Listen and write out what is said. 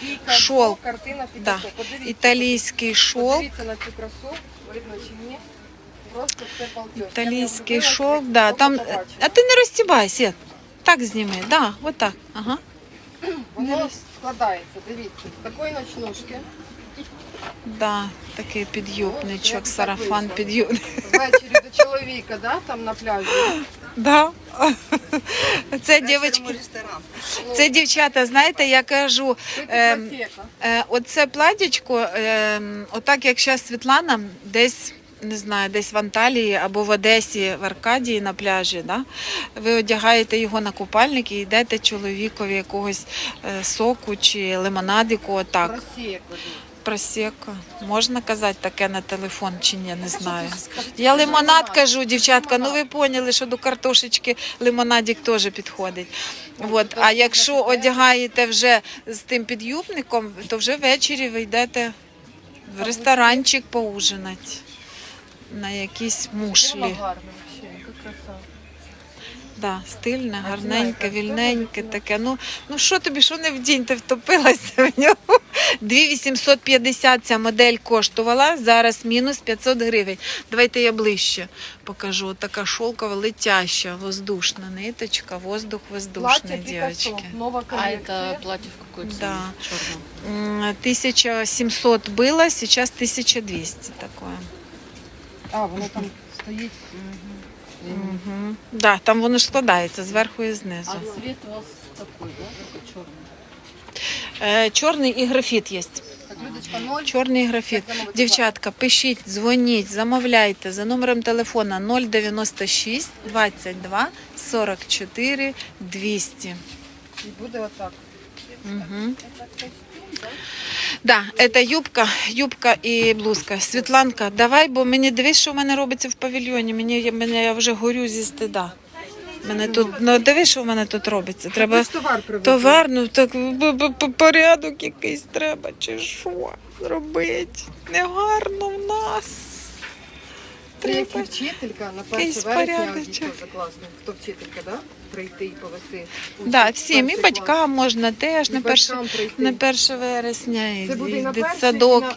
Дивіться. Картина Да. Італійський шов, на цю красу, видно чи ні. Просто це полтос. Італійський шовк, да. Там... А ти не розтібай. Так зніми, да, отак. Ага. Воно складається, дивіться, з такої ночнушки. Да, такий підюбничок, сарафан підюбник. Ввечері до чоловіка, да, там на пляжі. Да. Це дівчатки, це дівчата, знаєте, я кажу, ем. Е, Оце платічко, е, отак як зараз Світлана десь. Не знаю, десь в Анталії або в Одесі, в Аркадії на пляжі. Да? Ви одягаєте його на купальник і йдете чоловікові якогось е, соку чи лимонадику. Отак. Просека. Можна казати таке на телефон чи ні, не знаю. Я лимонад кажу, дівчатка. Ну ви поняли, що до картошечки лимонадик теж підходить. От. А якщо одягаєте вже з тим підюбником, то вже ввечері ви йдете в ресторанчик поужинати на якісь мушлі. яка краса. Да, стильне, гарненьке, вільненьке таке. Ну, ну що тобі, що не в день ти втопилася в нього? 2850 ця модель коштувала, зараз мінус 500 гривень. Давайте я ближче покажу. Така шовкова, летяща, воздушна ниточка, воздух воздушний, дівчатки. А это платье в какой цене? Да. Черном. М, 1700 было, сейчас 1200 такое. А, воно там стоїть. Угу. Да, там воно ж складається зверху і знизу. А цвет у вас такой, да? Черный. Е, чорний і графіт є. Чорний графіт. Дівчатка, пишіть, дзвоніть, замовляйте за номером телефона 096 22 44 200. І буде отак. Угу. Да, це юбка, юбка і блузка. Світланка, давай, бо мені дивись, що в мене робиться в павільйоні. Мені, я- мене, я вже горю зі стида. Мене тут, ну дивись, що в мене тут робиться. Треба товар привезли. товар, ну так порядок якийсь треба, чи що зробити. Негарно в нас. Це як вчителька на 1 якийсь вересня порядочок. дуже класно. Хто вчителька, да? Прийти і повести. Да, всім, і перший клас. батькам можна теж І на перше, батькам прийти. на 1 вересня, і, Це буде і і на перший, і дитсадок. на